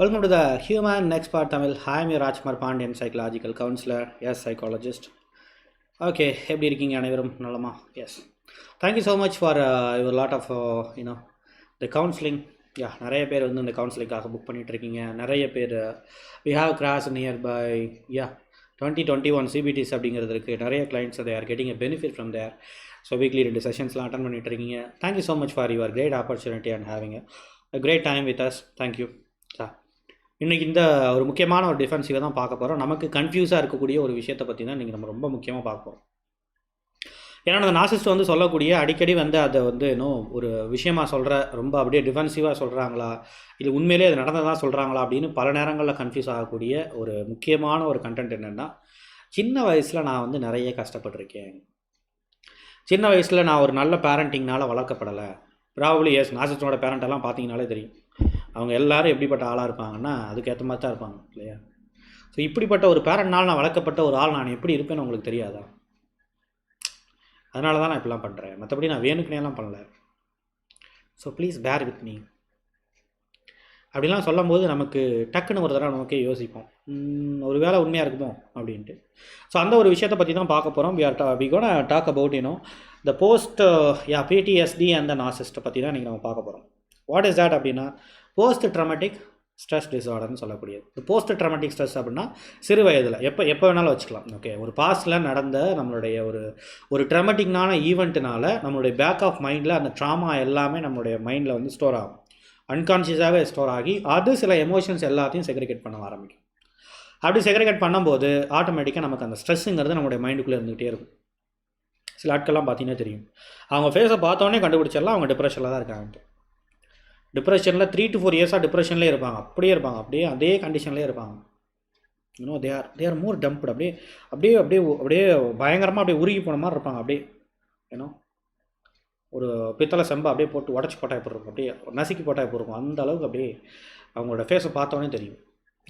Welcome to the Human Expert Tamil. Hi, I'm your Rajkumar counsellor psychological counselor, yes, psychologist. Okay எப்படி இருக்கீங்க அனைவரும்? நலமா? Yes thank you so much for your lot of you know the counselling yeah நிறைய பேர் வந்து இந்த கவுன்சிலிங்காக book பண்ணிகிட்ருக்கீங்க இருக்கீங்க. நிறைய பேர் we have cross near by yeah twenty twenty one CBTs அப்படிங்கிறது இருக்குது நிறைய clients they are getting a benefit from there so weekly ரெண்டு செஷன்ஸ்லாம் அட்டன் பண்ணிட்டு இருக்கீங்க. Thank you so much for your great opportunity and having a great time with us thank you sir இன்றைக்கி இந்த ஒரு முக்கியமான ஒரு டிஃபென்சிவை தான் பார்க்க போகிறோம் நமக்கு கன்ஃபியூஸாக இருக்கக்கூடிய ஒரு விஷயத்தை பற்றி தான் இன்றைக்கி நம்ம ரொம்ப முக்கியமாக பார்க்க போகிறோம் ஏன்னா அந்த நாசிஸ்ட் வந்து சொல்லக்கூடிய அடிக்கடி வந்து அதை வந்து இன்னும் ஒரு விஷயமா சொல்கிற ரொம்ப அப்படியே டிஃபென்சிவாக சொல்கிறாங்களா இது உண்மையிலே அது நடந்ததாக சொல்கிறாங்களா அப்படின்னு பல நேரங்களில் கன்ஃபியூஸ் ஆகக்கூடிய ஒரு முக்கியமான ஒரு கண்டென்ட் என்னென்னா சின்ன வயசில் நான் வந்து நிறைய கஷ்டப்பட்டிருக்கேன். சின்ன வயசில் நான் ஒரு நல்ல பேரண்டிங்னால் வளர்க்கப்படலை. ப்ராபப்ளி எஸ் நாசிஸ்டோட பேரண்டெல்லாம் பார்த்தீங்கனாலே தெரியும். அவங்க எல்லாரும் எப்படிப்பட்ட ஆளாக இருப்பாங்கன்னா அதுக்கேற்ற மாதிரி தான் இருப்பாங்க இல்லையா? ஸோ இப்படிப்பட்ட ஒரு பேரண்ட்னால் நான் வளர்க்கப்பட்ட ஒரு ஆள் நான் எப்படி இருப்பேன்னு உங்களுக்கு தெரியாதா? அதனால தான் நான் இப்படிலாம் பண்ணுறேன் மற்றபடி நான் வேணுக்குனேலாம் பண்ணல. So please bear with me அப்படிலாம் சொல்லும்போது நமக்கு டக்குன்னு ஒரு தடவை நமக்கே யோசிப்போம். ஒரு வேலை உண்மையாக இருக்குமோ? அப்படின்ட்டு. ஸோ அந்த ஒரு விஷயத்தை பற்றி தான் பார்க்க போகிறோம் we are the we gonna talk about you know the post yeah PTSD அந்த நாசிஸ்ட்டை பற்றி தான் இன்றைக்கி நம்ம பார்க்க போகிறோம் வாட் இஸ் தேட் அப்படின்னா போஸ்ட் ட்ரமாட்டிக் ஸ்ட்ரெஸ் டிஸார்டர்னு சொல்லக்கூடியது. இந்த போஸ்ட் ட்ரமாட்டிக் ஸ்ட்ரெஸ் அப்படின்னா சிறு வயதில். எப்போ எப்போ வேணாலும் வச்சுக்கலாம். ஓகே ஒரு பாஸ்டில் நடந்த நம்மளுடைய ஒரு ஒரு ட்ரமாட்டிக்னான ஈவெண்ட்னால நம்மளுடைய பேக் ஆஃப் மைண்டில் அந்த ட்ராமா எல்லாமே நம்மளுடைய மைண்டில் வந்து ஸ்டோர் ஆகும். அன்கான்ஷியஸாகவே ஸ்டோர் ஆகி அது சில எமோஷன்ஸ் எல்லாத்தையும் செக்ரிகேட் பண்ண ஆரம்பிக்கும். அப்படி செக்ரிகேட் பண்ணும்போது ஆட்டோமேட்டிக்காக நமக்கு அந்த ஸ்ட்ரெஸ்ஸுங்கிறது நம்மளுடைய மைண்டுக்குள்ளே இருந்துகிட்டே இருக்கும். சில ஆட்கள்லாம் பார்த்தீங்கன்னா தெரியும். அவங்க ஃபேஸை பார்த்தோன்னே கண்டுபிடிச்சிடலாம். அவங்க டிப்ரெஷனில் தான் இருக்காங்க டிப்ரெஷனில் த்ரீ டு ஃபோர் இயர்ஸாக டிப்ரெஷன்லேயே இருப்பாங்க. அப்படியே இருப்பாங்க. அப்படியே அதே கண்டிஷன்லேயே இருப்பாங்க. இன்னும் they are they are more dumped அப்படியே அப்படியே அப்படியே அப்படியே பயங்கரமாக அப்படியே உருகி போன மாதிரி இருப்பாங்க. அப்படியே ஏன்னோ ஒரு பித்தளை செம்பை அப்படியே போட்டு உடச்சி போட்டால் எப்படி இருக்கும்? அப்படியே நசுக்கி போட்டால் எப்படி இருக்கும்? அந்த அளவுக்கு அப்படியே அவங்களோட ஃபேஸை பார்த்தோன்னே தெரியும்.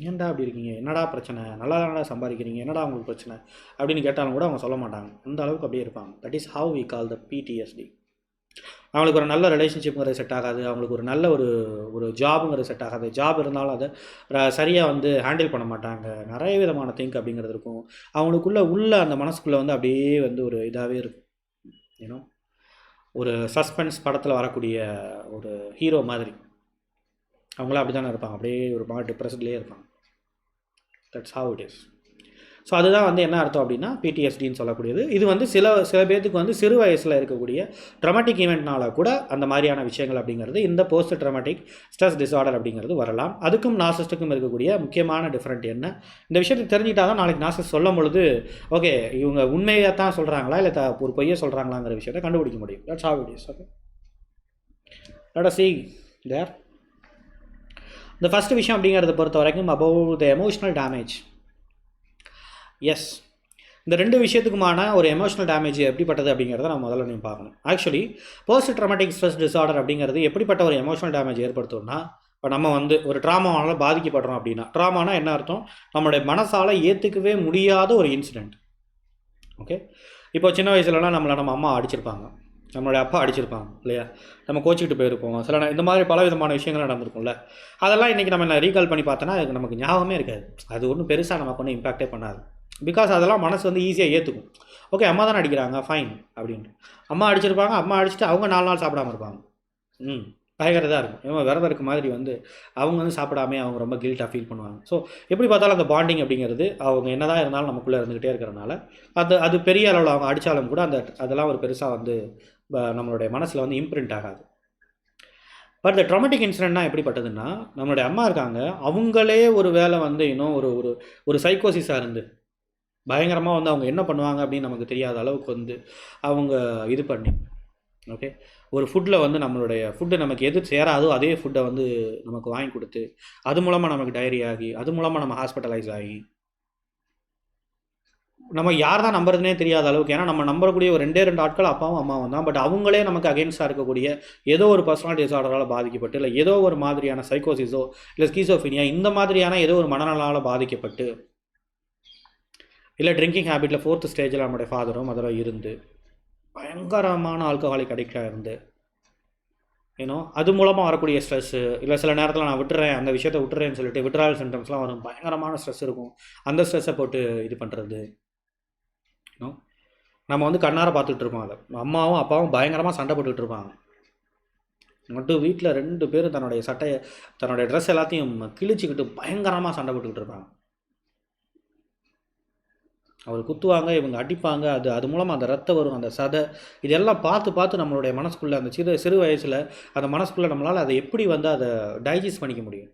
ஏன்டா அப்படி இருக்கீங்க? என்னடா பிரச்சனை? நல்லா தானடா சம்பாதிக்கிறீங்க? என்னடா உங்களுக்கு பிரச்சனை? அப்படின்னு கேட்டாலும் கூட அவங்க சொல்ல மாட்டாங்க. அந்த அளவுக்கு அப்படியே இருப்பாங்க. That is how we call the PTSD அவங்களுக்கு ஒரு நல்ல ரிலேஷன்ஷிப்புங்கிறது செட் ஆகாது. அவங்களுக்கு ஒரு நல்ல ஒரு ஒரு ஜாபுங்கிறது செட் ஆகாது. ஜாப் இருந்தாலும் அதை சரியாக வந்து ஹேண்டில் பண்ண மாட்டாங்க. நிறைய விதமான திங்க் அப்படிங்கிறது இருக்கும். அவங்களுக்குள்ளே உள்ள அந்த மனசுக்குள்ளே வந்து அப்படியே வந்து ஒரு இதாகவே இருக்கும். ஏன்னோ ஒரு சஸ்பென்ஸ் படத்தில் வரக்கூடிய ஒரு ஹீரோ மாதிரி. அவங்களாம் அப்படி தானே இருப்பாங்க. அப்படியே ஒரு மாதிரி டிப்ரெஸ்ட்லேயே இருப்பாங்க. That's how it is so அதுதான் வந்து என்ன அர்த்தம் அப்படின்னா பிடிஎஸ்டின்னு சொல்லக்கூடியது. இது வந்து சில சில பேர்த்துக்கு வந்து சிறு வயசில் இருக்கக்கூடிய ட்ரமாட்டிக் ஈவெண்ட்னால கூட அந்த மாதிரியான விஷயங்கள் அப்படிங்கிறது இந்த போஸ்ட் ட்ரமாட்டிக் ஸ்ட்ரெஸ் டிஸார்டர் அப்படிங்கிறது வரலாம். அதுக்கும் நாசிஸ்ட்டுக்கும் இருக்கக்கூடிய முக்கியமான டிஃப்ரெண்ட் என்ன? இந்த விஷயத்தை தெரிஞ்சுக்கிட்டா தான் நாளைக்கு நாசிஸ் சொல்லும் பொழுது ஓகே இவங்க உண்மையை தான் சொல்கிறாங்களா இல்லை த ஒரு பொய்யை சொல்கிறாங்களாங்கிற விஷயத்தை கண்டுபிடிக்க முடியும். That's how it is okay let see there இந்த ஃபஸ்ட் விஷயம் அப்படிங்கிறத பொறுத்த வரைக்கும் above the emotional damage yes இந்த ரெண்டு விஷயத்துக்குமான ஒரு எமோஷனல் டேமேஜ் எப்படிப்பட்டது அப்படிங்கிறத நம்ம முதல்ல நீங்கள் பார்க்கணும். Actually post traumatic stress disorder அப்படிங்கிறது எப்படிப்பட்ட ஒரு எமோஷனல் டேமேஜ் ஏற்படுத்தும்னா இப்போ நம்ம வந்து ஒரு ட்ராமாவால் பாதிக்கப்படுறோம் அப்படின்னா ட்ராமானா என்ன அர்த்தம்? நம்மளுடைய மனசால் ஏற்றுக்கவே முடியாத ஒரு இன்சிடெண்ட் ஓகே இப்போ சின்ன வயசுலலாம் நம்மளை நம்ம அம்மா அடிச்சிருப்பாங்க. நம்மளுடைய அப்பா அடிச்சிருப்பாங்க இல்லையா? நம்ம கோச்சிக்கிட்டு போயிருப்போம். சில இந்த மாதிரி பல விதமான விஷயங்கள் நடந்திருக்கும்ல. அதெல்லாம் இன்றைக்கி நம்ம ரீகால் பண்ணி பார்த்தோன்னா அதுக்கு நமக்கு ஞாபகமே இருக்காது. அது ஒன்றும் பெருசாக நமக்கு ஒன்றும் இம்பாக்டே பண்ணாது. பிகாஸ் அதெல்லாம் மனசு வந்து ஈஸியாக ஏற்றுக்கும் ஓகே அம்மா தானே அடிக்கிறாங்க ஃபைன் அப்படின்ட்டு. அம்மா அடிச்சிருப்பாங்க அம்மா அடிச்சுட்டு அவங்க நாலு நாள் சாப்பிடாம இருப்பாங்க. ம் பயங்கரதாக இருக்கும். ஏன்னா விரதம் இருக்க மாதிரி வந்து அவங்க வந்து சாப்பிடாமே அவங்க ரொம்ப கில்ட்டாக ஃபீல் பண்ணுவாங்க. ஸோ எப்படி பார்த்தாலும் அந்த பாண்டிங் அப்படிங்கிறது அவங்க என்னதான் இருந்தாலும் நமக்குள்ளே இருந்துக்கிட்டே இருக்கிறனால அது அது பெரிய அளவில் அவங்க அடித்தாலும் கூட அந்த அதெல்லாம் ஒரு பெருசாக வந்து ப- நம்மளுடைய மனசில் வந்து இம்ப்ரிண்ட் ஆகாது. பட் இந்த ட்ராமட்டிக் இன்சிடென்ட்னா எப்படிப்பட்டதுன்னா நம்மளுடைய அம்மா இருக்காங்க அவங்களே ஒரு வேலை வந்து இன்னும் ஒரு ஒரு ஒரு சைக்கோசிஸாக இருந்து பயங்கரமாக வந்து அவங்க என்ன பண்ணுவாங்க அப்படின்னு நமக்கு தெரியாத அளவுக்கு வந்து அவங்க இது பண்ணி ஓகே ஒரு ஃபுட்டில் வந்து நம்மளுடைய ஃபுட்டு நமக்கு எது சேராதோ அதே ஃபுட்டை வந்து நமக்கு வாங்கி கொடுத்து அது மூலமாக நமக்கு டைரி ஆகி அது மூலமாக நம்ம ஹாஸ்பிட்டலைஸ் ஆகி நம்ம யார் தான் நம்புறதுனே தெரியாத அளவுக்கு ஏன்னா நம்ம நம்பக்கூடிய ஒரு ரெண்டே ரெண்டு ஆட்கள் அப்பாவும் அம்மாவும் தான். பட் அவங்களே நமக்கு அகேன்ஸ்டாக இருக்கக்கூடிய ஏதோ ஒரு பர்சனாலிட்டி டிசார்டரால் பாதிக்கப்பட்டு இல்லை ஏதோ ஒரு மாதிரியான சைக்கோசிஸோ இல்லை ஸ்கீசோஃபினியா இந்த மாதிரியான ஏதோ ஒரு மனநலால் பாதிக்கப்பட்டு இல்லை ட்ரிங்கிங் ஹேபிட்டில் ஃபோர்த் ஸ்டேஜில் நம்முடைய ஃபாதரும் அதில் இருந்து பயங்கரமான ஆல்கஹாலிக் அடிக்டாக இருந்து ஏன்னோ அது மூலமாக வரக்கூடிய ஸ்ட்ரெஸ்ஸு இல்லை சில நேரத்தில் நான் விட்டுறேன் அந்த விஷயத்தை விட்டுறேன்னு சொல்லிட்டு விட்ரால் சிம்டம்ஸ்லாம் வரும். பயங்கரமான ஸ்ட்ரெஸ் இருக்கும். அந்த ஸ்ட்ரெஸ்ஸை போட்டு இது பண்ணுறது ஏன்னோ நம்ம வந்து கண்ணார பார்த்துட்டு இருப்போம் அதை. அம்மாவும் அப்பாவும் பயங்கரமாக சண்டை போட்டுக்கிட்டு இருப்பாங்க. மட்டும் வீட்டில் ரெண்டு பேரும் தன்னுடைய சட்டையை தன்னுடைய ட்ரெஸ் எல்லாத்தையும் கிழிச்சிக்கிட்டு பயங்கரமாக சண்டை போட்டுக்கிட்டு இருப்பாங்க. அவர் குத்துவாங்க இவங்க அடிப்பாங்க அது அது மூலமாக அந்த ரத்தம் வரும் அந்த சதை இதெல்லாம் பார்த்து பார்த்து நம்மளுடைய மனசுக்குள்ளே அந்த சிறு சிறு வயசில் அந்த மனசுக்குள்ளே நம்மளால் அதை எப்படி வந்து அதை டைஜஸ்ட் பண்ணிக்க முடியும்?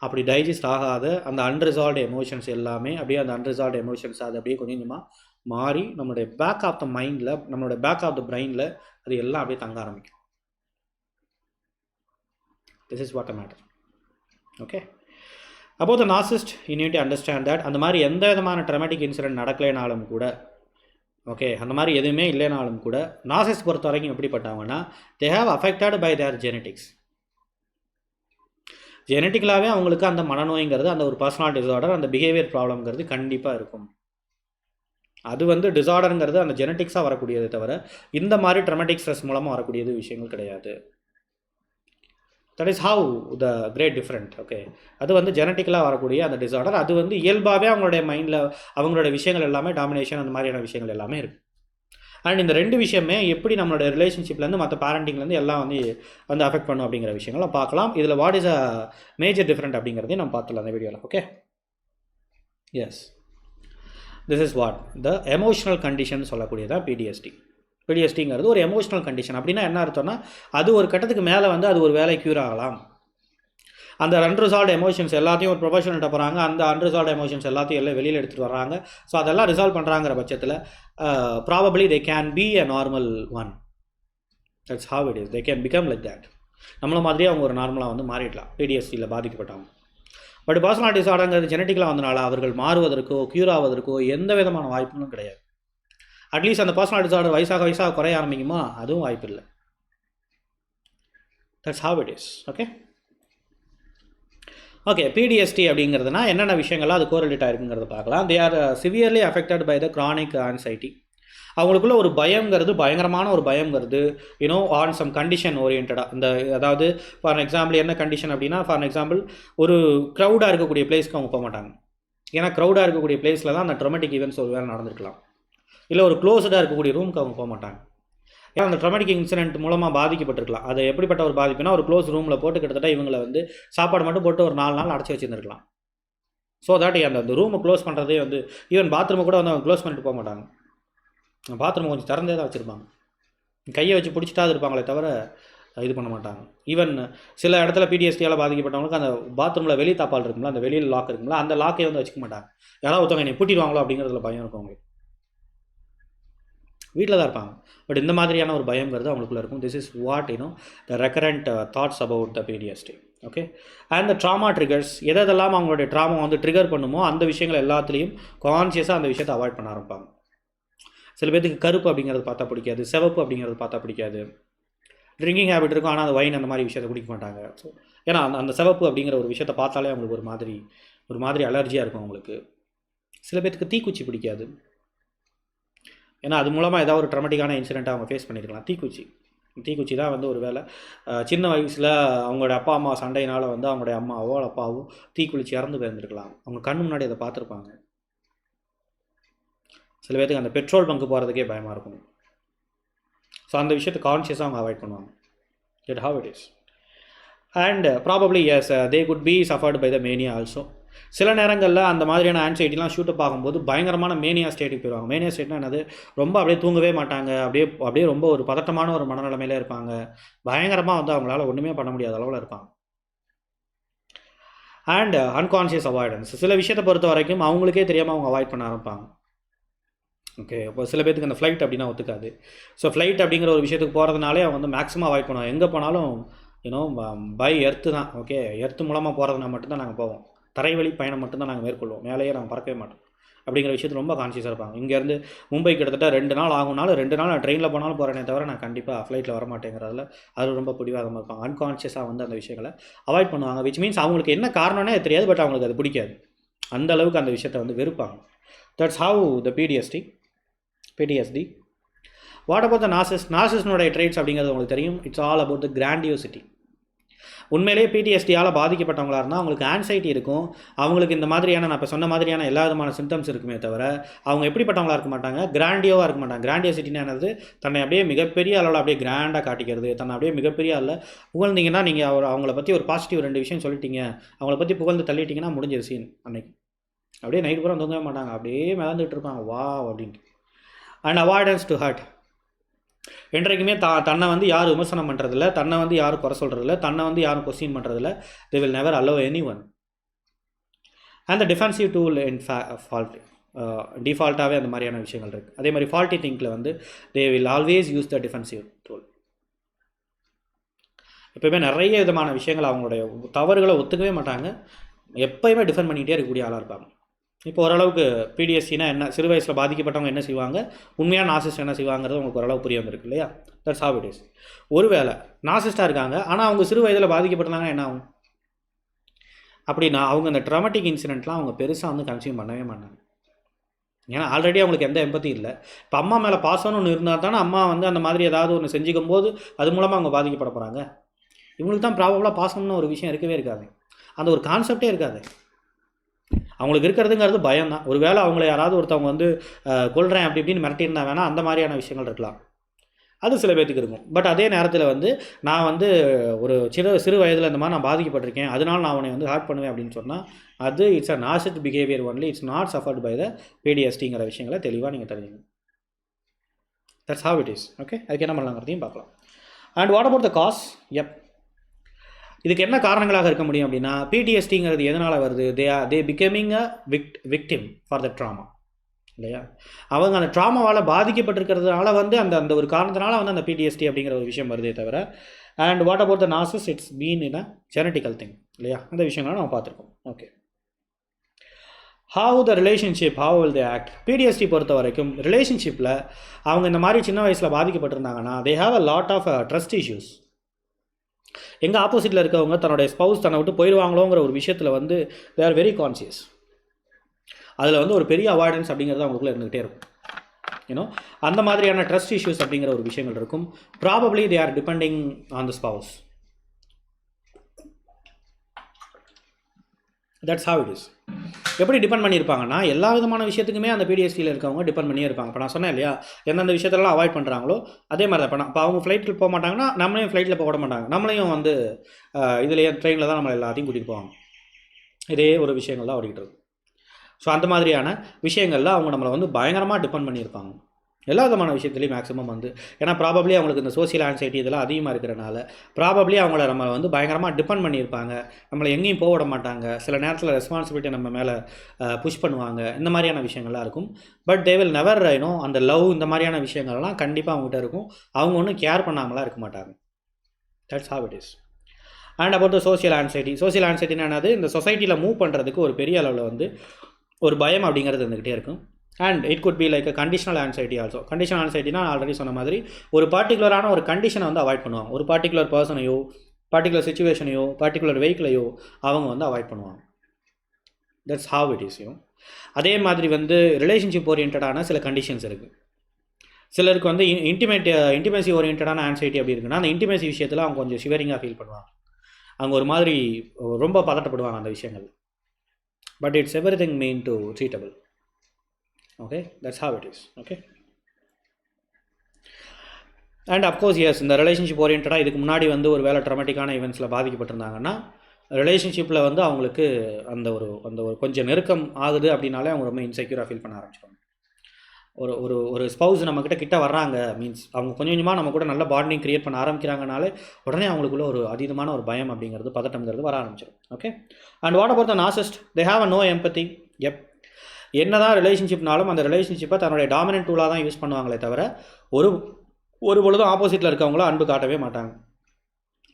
அப்படி டைஜஸ்ட் ஆகாத அந்த அன்ரிசால்வ்டு எமோஷன்ஸ் எல்லாமே அப்படியே அந்த அன்ரிசால்வ்டு எமோஷன்ஸ் அது அப்படியே கொஞ்சம் கொஞ்சமாக மாறி நம்மளுடைய பேக் ஆஃப் த மைண்டில் நம்மளுடைய பேக் ஆஃப் த பிரெயினில் அது எல்லாம் அப்படியே தங்க ஆரம்பிக்கும். This is what a matter okay அப்போ the narcissist unit understand that அந்த மாதிரி எந்த விதமான ட்ரமேட்டிக் இன்சிடென்ட் நடக்கலைனாலும் கூட ஓகே அந்த மாதிரி எதுவுமே இல்லைனாலும் கூட நாசிஸ் பொறுத்த வரைக்கும் எப்படிப்பட்டவங்கன்னா they have affected by their genetics ஜெனட்டிக்கலாகவே அவங்களுக்கு அந்த மனநோய்ங்கிறது அந்த ஒரு பர்சனாலிட்டி டிசார்டர் அந்த பிஹேவியர் ப்ராப்ளம்ங்கிறது கண்டிப்பாக இருக்கும். அது வந்து டிசார்டருங்கிறது அந்த ஜெனட்டிக்ஸாக வரக்கூடியது தவிர இந்த மாதிரி ட்ரமேட்டிக் ஸ்ட்ரெஸ் மூலமாக வரக்கூடியது விஷயங்கள் கிடையாது. That is how the great different okay அது வந்து ஜெனட்டிக்கலாக வரக்கூடிய அந்த டிசார்டர் அது வந்து இயல்பாகவே அவங்களுடைய மைண்டில் அவங்களோட விஷயங்கள் எல்லாமே டாமினேஷன் அந்த மாதிரியான விஷயங்கள் எல்லாமே இருக்குது அண்ட் இந்த ரெண்டு விஷயமே எப்படி நம்மளோட ரிலேஷன்ஷிப்லேருந்து மற்ற பேரண்டிங்லேருந்து எல்லாம் வந்து வந்து அஃபெக்ட் பண்ணும் அப்படிங்கிற விஷயங்களை பார்க்கலாம். இதில் what is a major different அப்படிங்கிறதையும் நம்ம பார்த்துலாம் அந்த வீடியோவில் okay yes this is what the emotional condition சொல்லக்கூடியதான் PTSD பிடிஎஸ்டிங்கிறது ஒரு எமோஷ்னல் கண்டிஷன் அப்படின்னா என்ன அர்த்தம்னா அது ஒரு கட்டத்துக்கு மேலே வந்து அது ஒரு வேலை க்யூர் ஆகலாம். அந்த அன்ரிசால்வ் எமோஷன்ஸ் எல்லாத்தையும் ஒரு ப்ரொஃபஷனல்கிட்ட போகிறாங்க அந்த அன்ரிசால்வ் எமோஷன்ஸ் எல்லாத்தையும் எல்லாம் வெளியில் எடுத்துகிட்டு வர்றாங்க. ஸோ அதெல்லாம் ரிசால்வ் பண்ணுறாங்கிற பட்சத்தில் probably they can be a normal one that's how it is they can become like that நம்மள மாதிரியே அவங்க ஒரு நார்மலாக வந்து மாறிடலாம். பிடிஎஸ்டியில் பாதிக்கப்பட்டவங்க. பட் பர்சனல் டிசார்டருங்கிறது ஜெனட்டிக்கலாக வந்தனால அவர்கள் மாறுவதற்கோ க்யூர் ஆவதற்கோ எந்த விதமான வாய்ப்புகளும் கிடையாது. அட்லீஸ்ட் அந்த பர்சனல் டிசார்டர் வயசாக வயசாக குறைய ஆரம்பிக்குமா? அதுவும் வாய்ப்பு இல்லை that's how it is okay okay PTSD அப்படிங்கிறதுனா என்னென்ன விஷயங்கள்லாம் அது கோரிலேட் ஆயிருக்குங்கிறத பார்க்கலாம். They are severely affected by the chronic anxiety அவங்களுக்குள்ள ஒரு பயங்கிறது பயங்கரமான ஒரு பயங்கிறது you know on some condition ஓரியன்டாக இந்த அதாவது ஃபார் எக்ஸாம்பிள் என்ன கண்டிஷன் அப்படின்னா ஃபார் எக்ஸாம்பிள் ஒரு க்ரௌடாக இருக்கக்கூடிய பிளேஸ்க்கு அவங்க போக மாட்டாங்க ஏன்னா க்ரௌடாக இருக்கக்கூடிய பிளேஸில் தான் அந்த ட்ரொமேட்டிக் ஈவெண்ட்ஸ் ஒரு வேலை நடந்திருக்கலாம். இல்லை ஒரு க்ளோஸ்டாக இருக்கக்கூடிய ரூமுக்கு அவங்க போக மாட்டாங்க ஏன்னா அந்த ட்ரமெடிக் இன்சிடென்ட் மூலமாக பாதிக்கப்பட்டிருக்கலாம். அது எப்படிப்பட்ட ஒரு பாதிப்புனா ஒரு க்ளோஸ் ரூமில் போட்டு கிட்டத்தட்ட இவங்களை வந்து சாப்பாடு மட்டும் போட்டு ஒரு நாலு நாள் அடைச்சி வச்சுருந்துருக்கலாம். ஸோ தட் அந்த அந்த ரூமை க்ளோஸ் பண்ணுறதே வந்து ஈவன் பாத்ரூமை கூட வந்து அவங்க க்ளோஸ் பண்ணிட்டு போக மாட்டாங்க பாத்ரூம் கொஞ்சம் திறந்தே தான் வச்சுருப்பாங்க. கையை வச்சு பிடிச்சிட்டா இருப்பாங்களே தவிர இது பண்ண மாட்டாங்க. ஈவன் சில இடத்துல பிடிஎஸ்டியால் பாதிக்கப்பட்டவங்களுக்கு அந்த பாத்ரூமில் வெளி தாப்பால் இருக்குங்களா அந்த வெளியில் லாக் இருக்குங்களா அந்த லாக்கே வந்து வச்சுக்க மாட்டாங்க. யாராவது ஒருத்தவங்க என்னை பூட்டிடுவாங்களோ அப்படிங்கிறதுல பயம் இருக்கும் அவங்களுக்கு. வீட்டில் தான் இருப்பாங்க. பட் இந்த மாதிரியான ஒரு பயங்கிறது அவங்களுக்குள்ள இருக்கும். This is what you know the recurrent thoughts about the PTSD okay and the trauma triggers எதெல்லாம் அவங்களுடைய ட்ராமா வந்து ட்ரிகர் பண்ணுமோ அந்த விஷயங்கள் எல்லாத்துலேயும் கான்சியஸாக அந்த விஷயத்தை அவாய்ட் பண்ண ஆரம்பிப்பாங்க. சில பேருக்கு கருப்பு அப்படிங்கிறது பார்த்தா பிடிக்காது சிவப்பு அப்படிங்கிறது பார்த்தா பிடிக்காது. ட்ரிங்கிங் ஹேபிட் இருக்கும் ஆனால் அந்த வைன் அந்த மாதிரி விஷயத்தை குடிக்க மாட்டாங்க. ஸோ ஏன்னா அந்த அந்த சிவப்பு அப்படிங்கிற ஒரு விஷயத்தை பார்த்தாலே அவங்களுக்கு ஒரு மாதிரி ஒரு மாதிரி அலர்ஜியாக இருக்கும் அவங்களுக்கு. சில பேர்த்துக்கு தீக்குச்சி பிடிக்காது. ஏன்னா அது மூலமாக ஏதாவது ஒரு ட்ரமட்டிக்கான இன்சிடென்ட் அவங்க ஃபேஸ் பண்ணியிருக்கலாம் தீக்குச்சி. தீக்குச்சி தான் வந்து ஒரு வேலை. சின்ன வயசில் அவங்களோட அப்பா அம்மா சண்டையினால் வந்து அவங்களுடைய அம்மாவோ அப்பாவோ தீக்குளிச்சு இறந்து போயிருந்துருக்கலாம். அவங்க கண் முன்னாடி அதை பார்த்துருப்பாங்க. சில பேர்த்துக்கு அந்த பெட்ரோல் பங்கு போகிறதுக்கே பயமாக இருக்கும். ஸோ அந்த விஷயத்தை கான்ஷியஸாக அவங்க அவாய்ட் பண்ணுவாங்க. It how it is and probably as they could be suffered by the mania also சில நேரங்களில் அந்த மாதிரியான ஆன்சைட்டிலாம் ஷூட்டை ஆகும்போது பயங்கரமான மேனியா ஸ்டேட்டுக்கு போயிடுவாங்க. மேனியா ஸ்டேட்னா என்னது? ரொம்ப அப்படியே தூங்கவே மாட்டாங்க. அப்படியே அப்படியே ரொம்ப ஒரு பதட்டமான ஒரு மனநிலைமையில இருப்பாங்க. பயங்கரமாக வந்து அவங்களால ஒன்றுமே பண்ண முடியாத அளவில் இருப்பாங்க. அண்ட் அன்கான்ஷியஸ் அவாய்டன்ஸ் சில விஷயத்தை பொறுத்த வரைக்கும் அவங்களுக்கே தெரியாமல் அவங்க அவாய்ட் பண்ண ஆரம்பிப்பாங்க. ஓகே இப்போ சில பேத்துக்கு அந்த ஃப்ளைட் அப்படின்னா ஒத்துக்காது. ஸோ ஃப்ளைட் அப்படிங்கிற ஒரு விஷயத்துக்கு போகிறதுனாலே அவங்க வந்து மேக்ஸிமம் அவாய்ட் பண்ணுவாங்க. எங்கே போனாலும் யூனோ பை எர்த்து தான். ஓகே எர்த்து மூலமாக போகிறதுனா மட்டும்தான் நாங்கள் போவோம். தரைவழி பயணம் மட்டும்தான் நாங்கள் மேற்கொள்வோம். மேலேயே நாங்கள் பறக்கவே மாட்டோம். அப்படிங்கிற விஷயத்தில் ரொம்ப கான்சியஸாக இருப்பாங்க. இங்கேருந்து மும்பை கிட்டத்தட்ட ரெண்டு நாள் ஆகும்னாலும் ரெண்டு நாள் நான் ட்ரெயினில் போனாலும் போகிறேனே தவிர நான் கண்டிப்பாக ஃப்ளைட்டில் வரமாட்டேங்கிறதுல அது ரொம்ப பிடிவாதமாக இருப்பாங்க அன்கான்ஷியஸாக வந்து அந்த விஷயங்களை அவாய்ட் பண்ணுவாங்க. விச் மீன்ஸ் அவங்களுக்கு என்ன காரணம்னே தெரியாது பட் அவங்களுக்கு அது பிடிக்காது. அந்த அளவுக்கு அந்த விஷயத்தை வந்து வெறுப்பாங்க. That's how the PTSD PTSD what about the நாசஸ் நாசஸ்னுடைய ட்ரேட்ஸ் அப்படிங்கிறது உங்களுக்கு தெரியும். It's all about the grandiosity உண்மையிலேயே பிடிஎஸ்டியால் பாதிக்கப்பட்டவங்களா இருந்தால் அவங்களுக்கு ஆன்சைட்டி இருக்கும். அவங்களுக்கு இந்த மாதிரியான நான் இப்போ சொன்ன மாதிரியான எல்லா விதமான சிம்டம்ஸ் இருக்குமே தவிர அவங்க எப்படிப்பட்டவங்களா இருக்க மாட்டாங்க? கிராண்டியோவாக இருக்க மாட்டாங்க. கிராண்டியோசிட்டின்னு என்னது? தன்னை அப்படியே மிகப்பெரிய அளவில் அப்படியே கிராண்டாக காட்டிக்கிறது. தன்னை அப்படியே மிகப்பெரிய அளவில் புகழ்ந்தீங்கன்னா நீங்கள் அவர் அவங்கள பற்றி ஒரு பாசிட்டிவ் ரெண்டு விஷயம் சொல்லிட்டீங்க. அவங்கள பற்றி புகழ்ந்து தள்ளிட்டீங்கன்னா முடிஞ்ச சீன் அன்னைக்கு. அப்படியே நைட் பூரா தூங்கவே மாட்டாங்க. அப்படியே மிதந்துட்டு இருப்பாங்க. வா அப்படின்ட்டு. அண்ட் அவாய்டன்ஸ் டு ஹர்ட் என்றைக்குமே த தன்னை வந்து யார் விமர்சனம் பண்ணுறதில்ல தன்னை வந்து யாரும் குறை சொல்கிறதில்ல தன்னை வந்து யாரும் கொஸ்டின் பண்ணுறதில்ல they will never allow any one and the defensive tool in ஃபே ஃபால்ட் டிஃபால்ட்டாகவே அந்த மாதிரியான விஷயங்கள் இருக்குது அதே மாதிரி ஃபால்ட்டி திங்கில் வந்து they will always use the defensive tool எப்பயுமே நிறைய விதமான விஷயங்கள் அவங்களுடைய தவறுகளை ஒத்துக்கவே மாட்டாங்க. எப்பயுமே டிஃபெண்ட் பண்ணிகிட்டே இருக்கக்கூடிய ஆளாக இருப்பாங்க. இப்போ ஓரளவுக்கு பிடிஎஸ்சினா என்ன சிறு வயசில் பாதிக்கப்பட்டவங்க என்ன செய்வாங்க? உண்மையான நாசிஸ்ட் என்ன செய்வாங்கிறது உங்களுக்கு ஓரளவு புரிய வந்திருக்கு இல்லையா? தட்ஸ் ஹாவ் இட் இஸ் ஒருவேளை நாசிஸ்டாக இருக்காங்க ஆனால் அவங்க சிறு வயதில் பாதிக்கப்பட்டாங்கன்னா என்ன ஆகும்? அப்படின்னா அவங்க அந்த ட்ராமட்டிக் இன்சிடென்ட்லாம் அவங்க பெருசாக வந்து கன்சியூம் பண்ணவே மாட்டாங்க. ஏன்னா ஆல்ரெடி அவங்களுக்கு எந்த எம்பத்தி இல்லை. இப்போ அம்மா மேலே பாசம்னு ஒன்று இருந்தால் தானே அம்மா வந்து அந்த மாதிரி ஏதாவது ஒன்று செஞ்சுக்கும் போது அது மூலமாக அவங்க பாதிக்கப்பட போகிறாங்க இவங்களுக்கு தான் ப்ராபபிளாக பாசம்னு ஒரு விஷயம் இருக்கவே இருக்காது. அந்த ஒரு கான்செப்டே இருக்காது. அவங்களுக்கு இருக்கிறதுங்கிறது பயம் தான் ஒருவேளை அவங்கள யாராவது ஒருத்தவங்க வந்து அஹ், அப்படி இப்படின்னு மிரட்டியிருந்தா வேணால் அந்த மாதிரியான விஷயங்கள் இருக்கலாம். அது சில பேர்த்துக்கு இருக்கும். பட் அதே நேரத்தில் வந்து நான் வந்து ஒரு சிறு சிறு வயதில் இந்த மாதிரி நான் பாதிக்கப்பட்டிருக்கேன். அதனால் நான் அவனை வந்து ஹார்ட் பண்ணுவேன் அப்படின்னு சொன்னால் அது it's a narcissist behaviour only it's not suffered by the பிடிஎஸ்டிங்கிற விஷயங்களை தெளிவாக நீங்கள் தெரிஞ்சுக்கணும். That's how it is okay அதுக்கு என்ன பண்ணலாங்கிறதையும் பார்க்கலாம். And what about the cause of இதுக்கு என்ன காரணங்களாக இருக்க முடியும் அப்படின்னா பிடிஎஸ்டிங்கிறது எதனால் வருது? They are they becoming a wicked victim for the trauma இல்லையா? அவங்க அந்த ட்ராமாவால் பாதிக்கப்பட்டிருக்கிறதுனால வந்து அந்த அந்த ஒரு காரணத்தினால வந்து அந்த பிடிஎஸ்டி அப்படிங்கிற ஒரு விஷயம் வருதே தவிர and what about the நாசஸ் it's been in a genetical thing இல்லையா? அந்த விஷயங்களை நம்ம பார்த்துருக்கோம். Okay how the relationship have will the act PTSD பொறுத்த வரைக்கும் ரிலேஷன்ஷிப்பில் அவங்க இந்த மாதிரி சின்ன வயசில் பாதிக்கப்பட்டிருந்தாங்கன்னா they have a lot of trust issues எங்கள் ஆப்போசிட்டில் இருக்கவங்க தன்னுடைய ஸ்பவுஸ் தன்னை விட்டு போயிடுவாங்களோங்கிற ஒரு விஷயத்தில் வந்து தே ஆர் வெரி கான்சியஸ் அதில் வந்து ஒரு பெரிய அவாய்டன்ஸ் அப்படிங்கிறது அவங்களுக்குள்ள இருந்துகிட்டே இருக்கும். யூனோ அந்த மாதிரியான ட்ரஸ்ட் இஷ்யூஸ் அப்படிங்கிற ஒரு விஷயங்கள் இருக்கும். Probably they are depending on the spouse that's how it is எப்படி டிபெண்ட் பண்ணியிருப்பாங்கன்னா எல்லா விதமான விஷயத்துக்குமே அந்த பிடிஎஸ்டியில் இருக்கவங்க டிபெண்ட் பண்ணியே இருப்பாங்க. இப்போ நான் சொன்னேன் இல்லையா எந்தெந்த விஷயத்தெல்லாம் அவாய்ட் பண்ணுறாங்களோ அதே மாதிரி தான் இப்போ நான் இப்போ அவங்க ஃப்ளைட்டில் போக மாட்டாங்கன்னா நம்மளையும் ஃப்ளைட்டில் போக விட மாட்டாங்க. நம்மளையும் வந்து இதுலேயே ட்ரெயினில் தான் நம்ம எல்லாத்தையும் கூட்டிகிட்டு போவாங்க. இதே ஒரு விஷயங்கள் தான் ஓடிக்கிட்டு இருக்கும் ஸோ அந்த மாதிரியான விஷயங்களில் அவங்க நம்மளை வந்து பயங்கரமாக டிபெண்ட் பண்ணியிருப்பாங்க. எல்லா விதமான விஷயத்துலையும் மேக்ஸிமம் வந்து ஏன்னா ப்ராபப்ளி அவங்களுக்கு இந்த சோசியல் ஆன்சைட்டி இதெல்லாம் அதிகமாக இருக்கிறனால ப்ராபப்ளி அவங்கள நம்ம வந்து பயங்கரமாக டிபெண்ட் பண்ணியிருப்பாங்க. நம்மளை எங்கேயும் போக விட மாட்டாங்க. சில நேரத்தில் ரெஸ்பான்சிபிலிட்டி நம்ம மேலே புஷ் பண்ணுவாங்க. இந்த மாதிரியான விஷயங்கள்லாம் இருக்கும். But they will never you know அந்த லவ் இந்த மாதிரியான விஷயங்கள்லாம் கண்டிப்பாக அவங்ககிட்ட இருக்கும். அவங்க ஒன்றும் கேர் பண்ணாமலாம் இருக்க மாட்டாங்க. That's how it is and about the social anxiety social ஆன்சைட்டினா என்னது? இந்த சொசைட்டியில் மூவ் பண்ணுறதுக்கு ஒரு பெரிய அளவில் வந்து ஒரு பயம் அப்படிங்கிறது இருந்துக்கிட்டே இருக்கும். And it could be like conditional anxiety also conditional ஆன்சைட்டினா already சொன்ன மாதிரி ஒரு பர்டிகுலரான ஒரு கண்டிஷனை வந்து அவாய்ட் பண்ணுவாங்க. ஒரு பர்டிகுலர் பர்சனையோ பர்டிகுலர் சுச்சுவேஷனையோ பர்டிகுலர் வெஹிக்கிளையோ அவங்க வந்து அவாய்ட் பண்ணுவாங்க. That's how it is you அதே மாதிரி வந்து ரிலேஷன்ஷிப் ஓரியன்டான சில கண்டிஷன்ஸ் இருக்குது சிலருக்கு வந்து இன்டிமேட் இன்டிமேசி ஓரியன்டான ஆன்சைட்டி அப்படி இருக்குன்னா அந்த இன்டிமேசி விஷயத்தில் அவங்க கொஞ்சம் ஷிவரிங்காக ஃபீல் பண்ணுவாங்க. அவங்க ஒரு மாதிரி ரொம்ப பதட்டப்படுவாங்க அந்த விஷயங்கள் but it's everything main to treatable okay that's how it is okay and of course as இந்த ரிலேஷன்ஷிப் ஓரியன்டாக இதுக்கு முன்னாடி வந்து ஒரு வேலை ட்ரமெட்டிக்கான ஈவெண்ட்ஸில் பாதிக்கப்பட்டிருந்தாங்கன்னா ரிலேஷன்ஷிப்பில் வந்து அவங்களுக்கு அந்த ஒரு அந்த ஒரு கொஞ்சம் நெருக்கம் ஆகுது அப்படின்னாலே அவங்க ரொம்ப இன்செக்யூராக ஃபீல் பண்ண ஆரம்பிச்சிடுவாங்க ஒரு ஒரு ஒரு ஸ்பவுஸ் நம்மக்கிட்ட கிட்ட வர்றாங்க மீன்ஸ் அவங்க கொஞ்சம் கொஞ்சமாக நம்ம கூட நல்ல பாண்டிங் க்ரியேட் பண்ண ஆரம்பிக்கிறாங்கனாலே உடனே அவங்களுக்குள்ள ஒரு அதீதமான ஒரு பயம் அப்படிங்கிறது பதட்டம்ங்கிறது வர ஆரம்பிச்சிடும் okay and what about the narcissist they have a no empathy of என்னதான் ரிலேஷன்ஷிப்னாலும் அந்த ரிலேஷன்ஷிப்பை தன்னுடைய டாமினன்ட் டூலாக தான் யூஸ் பண்ணுவாங்களே தவிர ஒரு ஒரு பொழுதும் ஆப்போசிட்டில் இருக்கவங்களும் அன்பு காட்டவே மாட்டாங்க.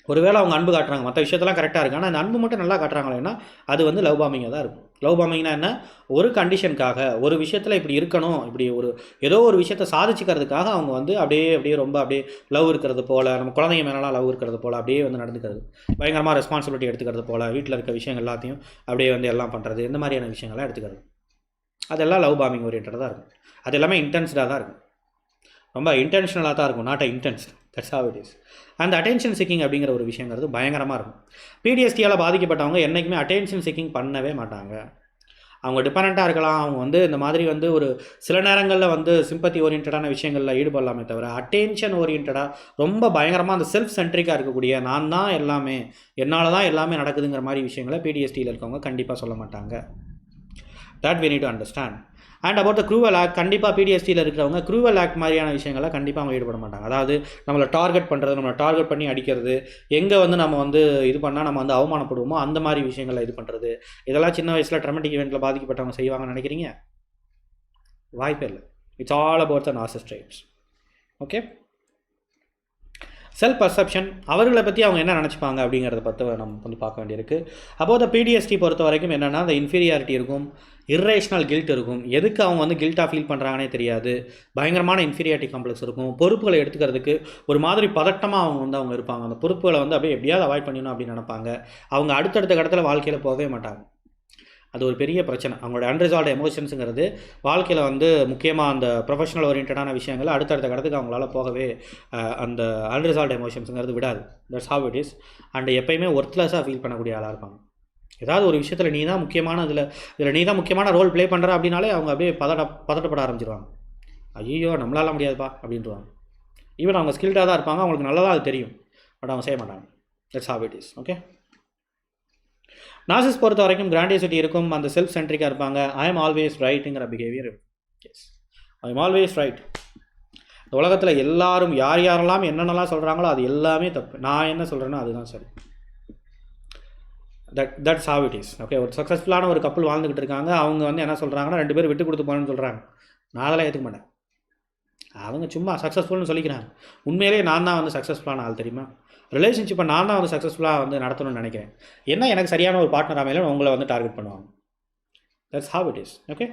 ஒருவேளை அவங்க அன்பு காட்டுறாங்க மற்ற விஷயத்தெல்லாம் கரெக்டாக இருக்குது ஆனால் அந்த அன்பு மட்டும் நல்லா காட்டுறாங்களேன்னா அது வந்து லவ் பாமிங்காக தான் இருக்கும். லவ் பாமிங்னா என்ன ஒரு கண்டிஷனுக்காக ஒரு விஷயத்தில் இப்படி இருக்கணும் இப்படி ஒரு ஏதோ ஒரு விஷயத்தை சாதிச்சுக்கிறதுக்காக அவங்க வந்து அப்படியே அப்படியே ரொம்ப அப்படியே லவ் இருக்கிறது போல் நம்ம குழந்தைங்க மேலாம் லவ் இருக்கிறது போல் அப்படியே வந்து நடந்துக்கிறது. பயங்கரமாக ரெஸ்பான்சிபிலிட்டி எடுத்துக்கிறது போல் வீட்டில் இருக்க விஷயங்கள் எல்லாத்தையும் அப்படியே வந்து எல்லாம் பண்ணுறது இந்த மாதிரியான விஷயங்கள்லாம் எடுத்துக்கிறது. அதெல்லாம் லவ் பாமிங் ஓரியன்டாக தான் இருக்கும். அது எல்லாமே இன்டென்ஸ்டாக தான் இருக்கும். ரொம்ப இன்டென்ஷனலாக தான் இருக்கும். Not a intense that's how it is அந்த அட்டென்ஷன் சிக்கிங் அப்படிங்கிற ஒரு விஷயங்கிறது பயங்கரமாக இருக்கும். பிடிஎஸ்டியால் பாதிக்கப்பட்டவங்க என்றைக்குமே அட்டென்ஷன் சிக்கிங் பண்ணவே மாட்டாங்க. அவங்க டிபெண்ட்டாக இருக்கலாம். அவங்க வந்து இந்த மாதிரி வந்து ஒரு சில நேரங்களில் வந்து சிம்பத்தி ஓரியன்டான விஷயங்களில் ஈடுபடலாமே தவிர அட்டென்ஷன் ஓரியன்டாக ரொம்ப பயங்கரமாக அந்த செல்ஃப் சென்ட்ரிக்காக இருக்கக்கூடிய நான் தான் எல்லாமே என்னால் தான் எல்லாமே நடக்குதுங்கிற மாதிரி விஷயங்களை பிடிஎஸ்டியில் இருக்கவங்க கண்டிப்பாக சொல்ல மாட்டாங்க. That we need to understand and about the cruel act கண்டிப்பாக பிடிஎஸ்டியில் இருக்கிறவங்க க்ரூவல் ஆக்ட் மாதிரியான விஷயங்களை கண்டிப்பாக அவங்க ஈடுபட மாட்டாங்க. அதாவது நம்மளை டார்கெட் பண்ணுறது நம்மளை டார்கெட் பண்ணி அடிக்கிறது எங்கே வந்து நம்ம வந்து இது பண்ணால் நம்ம வந்து அவமானப்படுவோமோ அந்த மாதிரி விஷயங்களை இது பண்ணுறது இதெல்லாம் சின்ன வயசில் ட்ரமெட்டிக் இவெண்ட்டில் பாதிக்கப்பட்டவங்க செய்வாங்கன்னு நினைக்கிறீங்க? வாய்ப்பே இல்லை. இட்ஸ் ஆல் அபவுட் த நாசஸ் ட்ரைப்ஸ் ஓகே செல்ஃப் பர்செப்ஷன் அவர்களை பற்றி அவங்க என்ன நினச்சிப்பாங்க அப்படிங்கிறத பற்றி நம்ம வந்து பார்க்க வேண்டியிருக்கு. அப்போ the பிடிஎஸ்டி பொறுத்த வரைக்கும் என்னென்னா அந்த இன்ஃபீரியாரிட்டி இருக்கும். இர்ரேஷனல் கில்ட் இருக்கும். எதுக்கு அவங்க வந்து கில்ட்டாக ஃபீல் பண்ணுறாங்கன்னே தெரியாது. பயங்கரமான இன்ஃபீரியாரிட்டி காம்ப்ளெக்ஸ் இருக்கும். பொறுப்புகளை எடுத்துக்கிறதுக்கு ஒரு மாதிரி பதட்டமாக அவங்க வந்து அவங்க இருப்பாங்க. அந்த பொறுப்புகளை வந்து அப்படியே எப்படியாவது அவாய்ட் பண்ணிடணும் அப்படின்னு நினைப்பாங்க. அவங்க அடுத்தடுத்த கடத்தில் வாழ்க்கையில் போகவே மாட்டாங்க. அது ஒரு பெரிய பிரச்சனை. அவங்களோட அன்ரிசால்வ் எமோஷன்ஸுங்கிறது வாழ்க்கையில் வந்து முக்கியமாக அந்த ப்ரொஃபஷனல் ஓரியன்டான விஷயங்கள் அடுத்தடுத்த கடத்துக்கு அவங்களால போகவே அந்த அன்ரிசால்வ் எமோஷன்ஸுங்கிறது விடாது. That's how it is and எப்பயுமே ஒர்த்லெஸ்ஸாக ஃபீல் பண்ணக்கூடிய ஆளாக இருப்பாங்க. ஏதாவது ஒரு விஷயத்தில் நீ தான் முக்கியமான இதில் இதில் நீ தான் முக்கியமான ரோல் ப்ளே பண்ணுற அப்படின்னாலே அவங்க அப்படியே பதட்ட பதட்டப்பட ஆரம்பிச்சிருவாங்க. ஐயோ நம்மளால முடியாதுப்பா அப்படின்றாங்க ஈவன் அவங்க ஸ்கில்டாக தான் இருப்பாங்க அவங்களுக்கு நல்லதாக அது தெரியும். பட் அவங்க செய்ய மாட்டாங்க. It's how it is okay narcissist பொறுத்த வரைக்கும் கிராண்டியசிட்டி இருக்கும் அந்த செல்ஃப் சென்ட்ரிக்காக இருப்பாங்க I am always ரைட்டுங்கிற behaviour as I am always right இந்த உலகத்தில் எல்லாரும் யார் யாரெல்லாம் என்னென்னலாம் சொல்கிறாங்களோ அது எல்லாமே தப்பு. நான் என்ன சொல்கிறேனோ அதுதான் சரி. That that's how it is okay ஒரு சக்ஸஸ்ஃபுல்லான ஒரு கப்பல் வாழ்ந்துக்கிட்டு இருக்காங்க. அவங்க வந்து என்ன சொல்கிறாங்கன்னா ரெண்டு பேரும் விட்டு கொடுத்து போகணும்னு சொல்கிறாங்க நான் அதெல்லாம் ஏற்றுக்க மாட்டேன். அவங்க சும்மா சக்ஸஸ்ஃபுல்னு சொல்லிக்கிறாங்க. உண்மையிலேயே நான் தான் வந்து சக்ஸஸ்ஃபுல்லான ஆள் தெரியுமா? ரிலேஷன்ஷிப்பை நான் தான் வந்து சக்ஸஸ்ஃபுல்லாக வந்து நடத்தணும்னு நினைக்கிறேன். என்ன எனக்கு சரியான ஒரு பார்ட்னர் அமையல உங்களை வந்து டார்கெட் பண்ணுவாங்க. That's how it is okay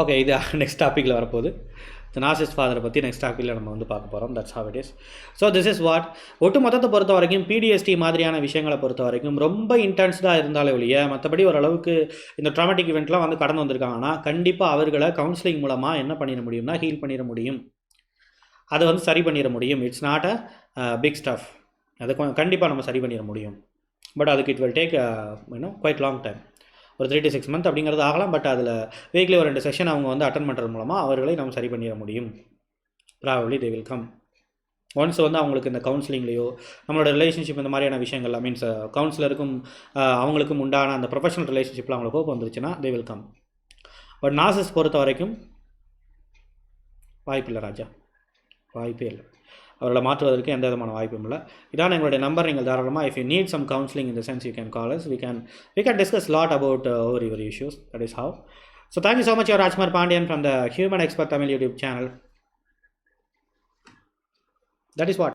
okay இது நெக்ஸ்ட் டாப்பிக்கில் வரப்போகுது. நாசிஸ்ட் ஃபாதரை பற்றி நெக்ஸ்ட் டாப்பிக்கில் நம்ம வந்து பார்க்க போகிறோம் that's how it is so this is what ஒட்டு மொத்தத்தை பொறுத்த வரைக்கும் பிடிஎஸ்டி மாதிரியான விஷயங்களை பொறுத்த வரைக்கும் ரொம்ப இன்டென்ஸ்டாக இருந்தாலே ஒழிய மற்றபடி ஓரளவுக்கு இந்த ட்ராமட்டிக் இவெண்ட்லாம் வந்து கடந்து வந்திருக்காங்கன்னா கண்டிப்பாக அவர்களை கவுன்சிலிங் மூலமாக என்ன பண்ணிட முடியும்னா ஹீல் பண்ணிட முடியும். அதை வந்து சரி பண்ணிட முடியும். It's not a big stuff அதை கண்டிப்பாக நம்ம சரி பண்ணிட முடியும். பட் அதுக்கு இட் வில் டேக் இன்னும் குவைட் லாங் டைம் ஒரு த்ரீ டு சிக்ஸ் மந்த் அப்படிங்கிறது ஆகலாம். பட் அதில் வீக்லி ஒரு ரெண்டு செஷன் அவங்க வந்து அட்டன் பண்ணுறது மூலமாக அவர்களை நம்ம சரி பண்ணிட முடியும். Probably they will come once வந்து அவங்களுக்கு இந்த கவுன்சிலிங்லேயோ நம்மளோட ரிலேஷன்ஷிப் இந்த மாதிரியான விஷயங்கள் மீன்ஸ் கவுன்சிலருக்கும் uh, uh, அவங்களுக்கும் உண்டான அந்த ப்ரொஃபஷனல் ரிலேஷன்ஷிப்பில் அவங்களுக்கு ஹோப் வந்துருச்சுன்னா தே வில் கம் பட் நாசஸ் பொறுத்த வரைக்கும் வாய்ப்பில்லை ராஜா. வாய்ப்பே இல்லை. அவர்களை மாற்றுவதற்கு எந்த விதமான வாய்ப்பும் இல்லை இதான் எங்களுடைய நம்பர் நீங்கள் தாராளமாக if you need some counselling இந்த sense you can call us we can we can discuss lot about over your issues that is how so thank you so much your Rajkumar Pandian from the human expert Tamil YouTube channel that is what